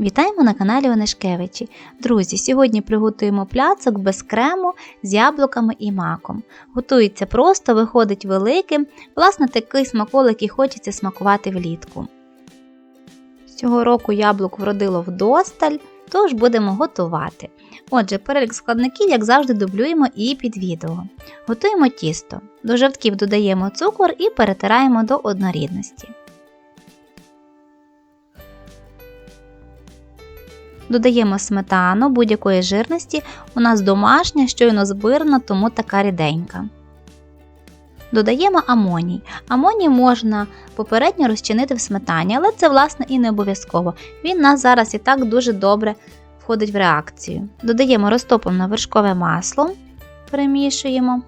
Вітаємо на каналі Онешкевичі. Друзі, сьогодні приготуємо пляцок без крему з яблуками і маком. Готується просто, виходить великим, власне, такий смаколик і хочеться смакувати влітку. Цього року яблук вродило вдосталь, тож будемо готувати. Отже, перелік складників, як завжди, дублюємо і під відео. Готуємо тісто. До жовтків додаємо цукор і перетираємо до однорідності. Додаємо сметану будь-якої жирності, у нас домашня, щойно збирана, тому така ріденька. Додаємо амоній. Амоній можна попередньо розчинити в сметані, але це, власне, і не обов'язково. Він нас зараз і так дуже добре входить в реакцію. Додаємо розтоплене вершкове масло, перемішуємо.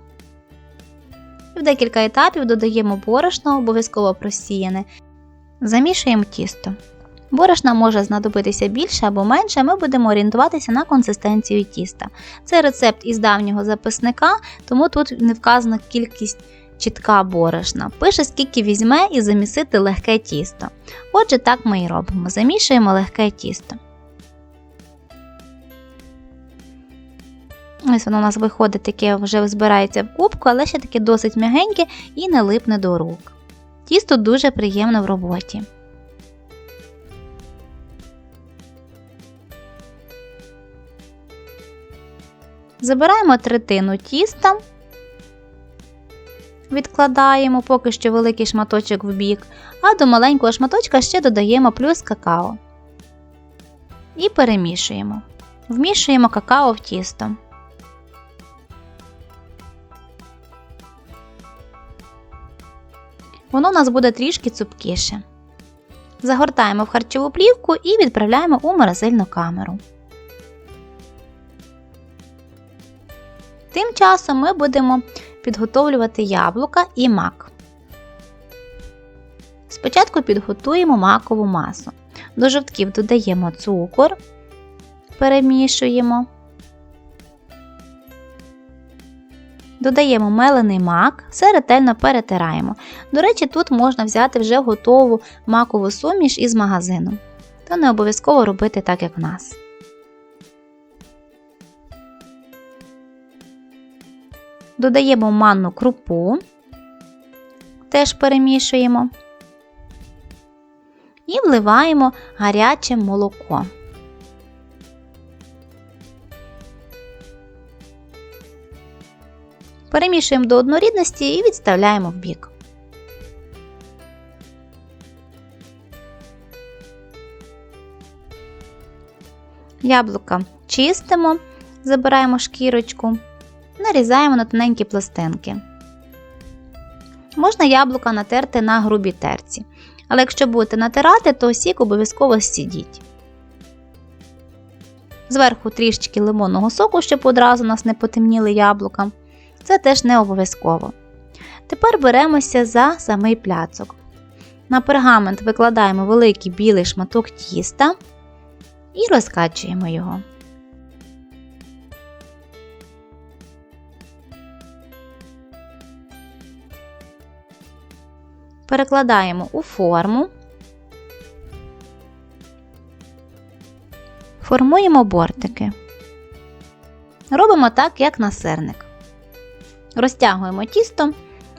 І в декілька етапів додаємо борошно, обов'язково просіяне. Замішуємо тісто. Борошна може знадобитися більше або менше, ми будемо орієнтуватися на консистенцію тіста. Це рецепт із давнього записника, тому тут не вказана кількість чітка борошна. Пише, скільки візьме і замісити легке тісто. Отже, так ми і робимо. Замішуємо легке тісто. Ось воно у нас виходить таке, вже збирається в кубку, але ще таке досить м'ягеньке і не липне до рук. Тісто дуже приємно в роботі. Забираємо третину тіста, відкладаємо поки що великий шматочок в бік, а до маленького шматочка ще додаємо плюс какао. І перемішуємо. Вмішуємо какао в тісто. Воно у нас буде трішки цупкіше. Загортаємо в харчову плівку і відправляємо у морозильну камеру. Тим часом ми будемо підготовлювати яблука і мак. Спочатку підготуємо макову масу. До жовтків додаємо цукор, перемішуємо. Додаємо мелений мак, все ретельно перетираємо. До речі, тут можна взяти вже готову макову суміш із магазину. То не обов'язково робити так, як в нас. Додаємо манну крупу, теж перемішуємо і вливаємо гаряче молоко. Перемішуємо до однорідності і відставляємо в бік. Яблука чистимо, забираємо шкірочку нарізаємо на тоненькі пластинки. Можна яблука натерти на грубій терці, але якщо будете натирати, то сік обов'язково сідіть. Зверху трішечки лимонного соку, щоб одразу у нас не потемніли яблука. Це теж не обов'язково. Тепер беремося за самий пляцок. На пергамент викладаємо великий білий шматок тіста і розкачуємо його. Перекладаємо у форму, формуємо бортики. Робимо так, як на сирник. Розтягуємо тісто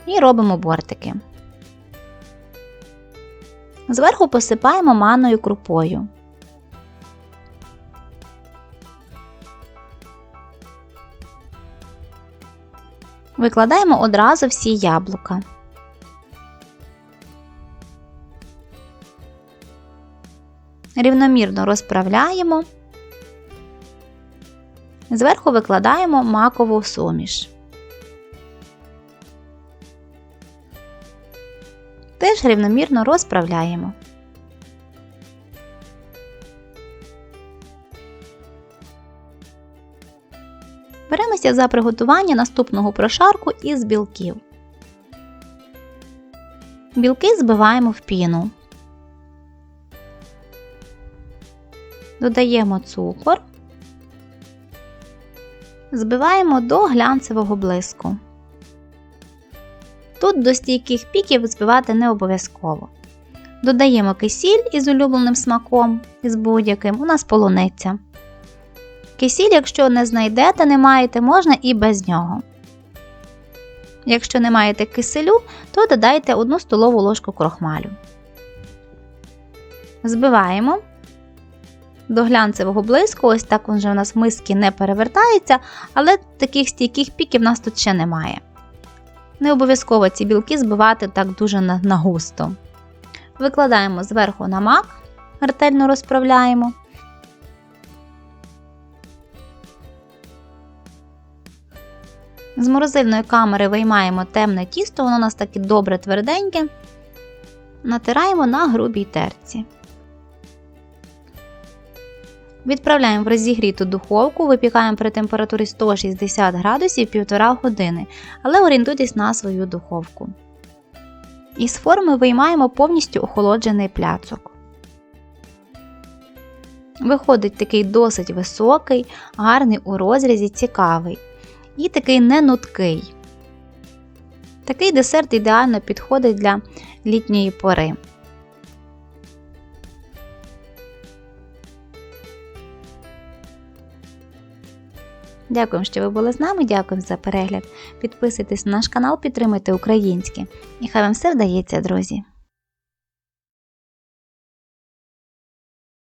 і робимо бортики. Зверху посипаємо манною крупою. Викладаємо одразу всі яблука. Рівномірно розправляємо, зверху викладаємо макову суміш. Теж рівномірно розправляємо. Беремося за приготування наступного прошарку із білків. Білки збиваємо в піну. Додаємо цукор, збиваємо до глянцевого блиску. Тут до стійких піків збивати не обов'язково. Додаємо кисіль із улюбленим смаком, із будь-яким, у нас полуниця. Кисіль, якщо не знайдете, не маєте, можна і без нього. Якщо не маєте киселю, то додайте 1 столову ложку крохмалю. Збиваємо до глянцевого блиску, ось так він вже у нас миски не перевертається, але таких стійких піків в нас тут ще немає. Не обов'язково ці білки збивати так дуже на- нагусто. Викладаємо зверху на мак, ретельно розправляємо. З морозильної камери виймаємо темне тісто, воно у нас таке добре тверденьке. Натираємо на грубій терці. Відправляємо в розігріту духовку, випікаємо при температурі 160 градусів 1,5 години, але орієнтуйтесь на свою духовку. Із форми виймаємо повністю охолоджений пляцок. Виходить такий досить високий, гарний у розрізі, цікавий і такий ненуткий. Такий десерт ідеально підходить для літньої пори. Дякую, що ви були з нами. Дякую за перегляд. Підписуйтесь на наш канал, підтримуйте українське. І хай вам все вдається, друзі!